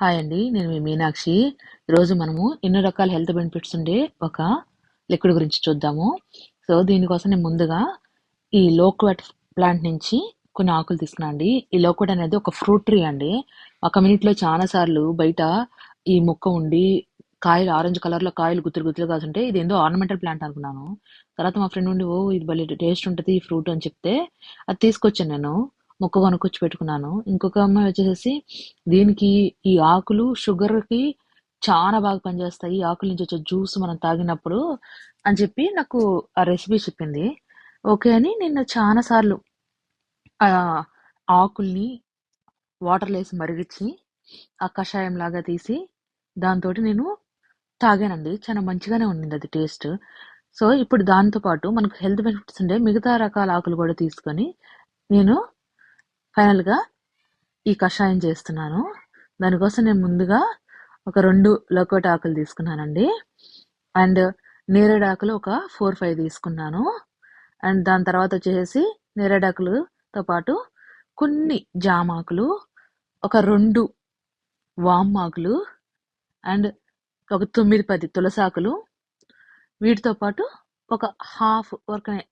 Hi అండి. నేను మీ మీనాక్షి. ఈరోజు మనము ఎన్నో రకాల హెల్త్ బెనిఫిట్స్ ఉండే ఒక లిక్విడ్ గురించి చూద్దాము. సో, దీనికోసం నేను ముందుగా ఈ లోక్వెట్ ప్లాంట్ నుంచి కొన్ని ఆకులు తీసుకున్నా అండి. ఈ లోక్వెట్ అనేది ఒక ఫ్రూట్ ట్రీ అండి. మా కమ్యూనిటీలో చాలా సార్లు బయట ఈ మొక్క ఉండి కాయలు ఆరెంజ్ కలర్‌లో కాయలు గుత్తులు గుత్తులు కాసుంటే ఇది ఏందో ఆర్నమెంటల్ ప్లాంట్ అనుకున్నాను. తర్వాత మా ఫ్రెండ్ ఉండి ఓ ఇది భలే టేస్ట్ ఉంటుంది ఈ ఫ్రూట్" అని చెప్తే అది తీసుకొచ్చాను నేను. మొక్క కొనుక్కొచ్చి పెట్టుకున్నాను. ఇంకొక అమ్మాయి వచ్చేసేసి దీనికి ఈ ఆకులు షుగర్‌కి చాలా బాగా పనిచేస్తాయి. ఈ ఆకుల నుంచి వచ్చే జ్యూస్ మనం తాగినప్పుడు అని చెప్పి నాకు ఆ రెసిపీ చెప్పింది. ఓకే అని నేను చాలా సార్లు ఆకుల్ని వాటర్‌లో వేసి మరిగించి ఆ కషాయం లాగా తీసి దాంతో నేను తాగానండి. చాలా మంచిగానే ఉండిందది టేస్ట్. సో, ఇప్పుడు దాంతో పాటు మనకు హెల్త్ బెనిఫిట్స్ ఉండే మిగతా రకాల ఆకులు కూడా తీసుకొని నేను ఫైనల్‌గా ఈ కషాయం చేస్తున్నాను. దానికోసం నేను ముందుగా ఒక రెండు లకోట ఆకులు తీసుకున్నానండి. అండ్ నేరేడాకులు ఒక 4, 5 తీసుకున్నాను. అండ్ దాని తర్వాత వచ్చేసి నేరేడాకులతో పాటు కొన్ని జామాకులు, ఒక రెండు వామాకులు అండ్ ఒక 9, 10 తులసాకులు. వీటితో పాటు ఒక హాఫ్ వరకనే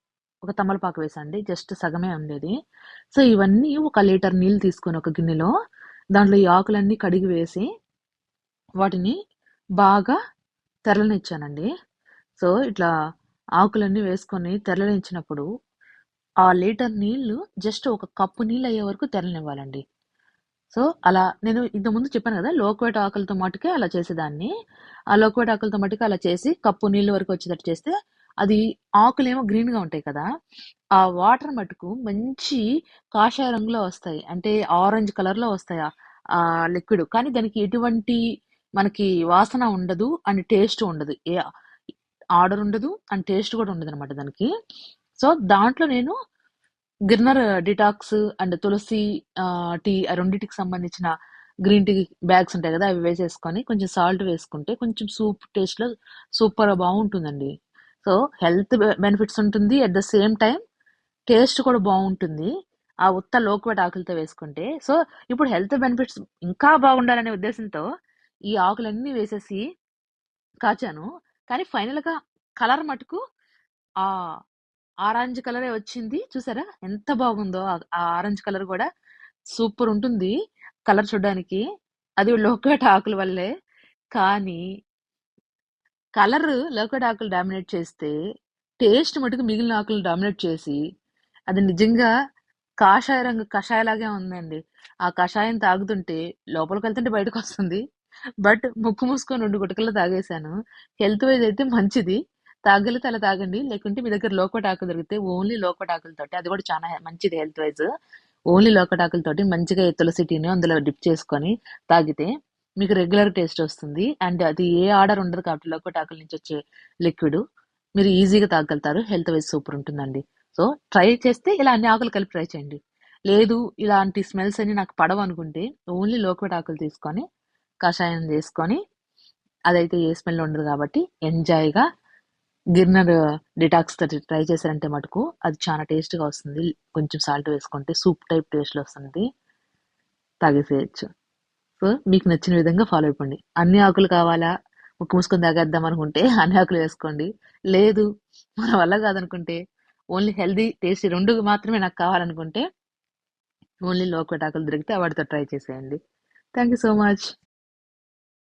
ఒక తమలపాకు వేసండి. జస్ట్ సగమే ఉండేది. సో, ఇవన్నీ ఒక లీటర్ నీళ్ళు తీసుకొని ఒక గిన్నెలో దాంట్లో ఈ ఆకులన్నీ కడిగి వేసి వాటిని బాగా తెరలనిచ్చానండి. సో, ఇట్లా ఆకులన్నీ వేసుకొని తెరలనిచ్చినప్పుడు ఆ లీటర్ నీళ్ళు జస్ట్ ఒక కప్పు నీళ్ళు అయ్యే వరకు తెరలనివ్వాలండి. సో, అలా నేను ఇంతకుముందు చెప్పాను కదా! లోక్వేట్ ఆకులతో మటుకే అలా చేసేదాన్ని. ఆ లోక్వేట్ ఆకులతో మటుకే అలా చేసి కప్పు నీళ్ళు వరకు వచ్చేటట్టు చేస్తే అది ఆకులేమో గ్రీన్‌గా ఉంటాయి కదా! ఆ వాటర్ మటుకు మంచి కాషాయ రంగులో వస్తాయి. అంటే ఆరెంజ్ కలర్‌లో వస్తాయి. ఆ లిక్విడ్. కానీ దానికి ఎటువంటి మనకి వాసన ఉండదు. అండ్ టేస్ట్ ఉండదు. ఏ ఆర్డర్ ఉండదు. అండ్ టేస్ట్ కూడా ఉండదనమాట దానికి. సో, దాంట్లో నేను Girnar detox and tulsi tea ఆ రెండిటికి సంబంధించిన గ్రీన్ టీ బ్యాగ్స్ ఉంటాయి కదా! అవి వేసేసుకొని కొంచెం సాల్ట్ వేసుకుంటే కొంచెం సూప్ టేస్ట్‌లో సూపర్‌గా బాగుంటుందండి సో, హెల్త్ బెనిఫిట్స్ ఉంటుంది. At the same time taste కూడా బాగుంటుంది ఆ ఉత్త లోక్వేట్ ఆకులతో వేసుకుంటే. సో, ఇప్పుడు హెల్త్ బెనిఫిట్స్ ఇంకా బాగుండాలనే ఉద్దేశంతో ఈ ఆకులన్నీ వేసేసి కాచాను. కానీ ఫైనల్‌గా కలర్ మటుకు ఆ ఆరెంజ్ కలరే వచ్చింది. చూసారా? ఎంత బాగుందో ఆ ఆరెంజ్ కలర్ కూడా సూపర్ ఉంటుంది. కలర్ చూడడానికి అది లోక్వేట్ ఆకుల వల్లే. కానీ కలర్ లోకడ్ ఆకులు డామినేట్ చేస్తే టేస్ట్ మటుకు మిగిలిన ఆకులు డామినేట్ చేసి అది నిజంగా కాషాయ రంగు కషాయలాగే ఉందండి. ఆ కషాయం తాగుతుంటే లోపలకి వెళ్తుంటే బయటకు వస్తుంది బట్ ముక్కు మూసుకొని రెండు గుటకల్లో తాగేసాను. హెల్త్ వైస్ అయితే మంచిది. తాగలితే అలా తాగండి. లేకుంటే మీ దగ్గర లోక్వేట్ ఆకులు దొరికితే ఓన్లీ లోక్వేట్ ఆకులతోటి అది కూడా చాలా మంచిది హెల్త్ వైజ్ ఓన్లీ లోక్వేట్ ఆకులతోటి మంచిగా తులసి టీని అందులో డిప్ చేసుకొని తాగితే మీకు రెగ్యులర్ టేస్ట్ వస్తుంది. అండ్ అది ఏ ఆర్డర్ ఉండదు కాబట్టి లోకో ఆకుల నుంచి వచ్చే లిక్విడ్. మీరు ఈజీగా తాగలుగుతారు. హెల్త్ వైజ్ సూపర్ ఉంటుందండి. సో, ట్రై చేస్తే ఇలా అన్ని ఆకులు కలిపి ట్రై చేయండి. లేదు ఇలాంటి స్మెల్స్ అన్ని నాకు పడవు అనుకుంటే ఓన్లీ లోక్వేట్ ఆకులు తీసుకొని కషాయం చేసుకొని అదైతే ఏ స్మెల్ ఉండదు కాబట్టి ఎంజాయ్‌గా గిర్నర్ డిటాక్స్ తోటి ట్రై చేశారంటే మటుకు అది చాలా టేస్ట్‌గా వస్తుంది. కొంచెం సాల్ట్ వేసుకుంటే సూప్ టైప్ టేస్ట్‌లో వస్తుంది. తాగేసేయొచ్చు. సో, మీకు నచ్చిన విధంగా ఫాలో అయిపోండి. అన్ని ఆకులు కావాలా? ముక్కు మూసుకొని తాగేద్దాం అనుకుంటే అన్ని ఆకులు వేసుకోండి. లేదు మన వల్ల కాదనుకుంటే ఓన్లీ హెల్దీ టేస్టీ రెండు మాత్రమే నాకు కావాలనుకుంటే ఓన్లీ లోక్వేట్ ఆకులు దొరికితే వాటితో ట్రై చేసేయండి. Thank you so much.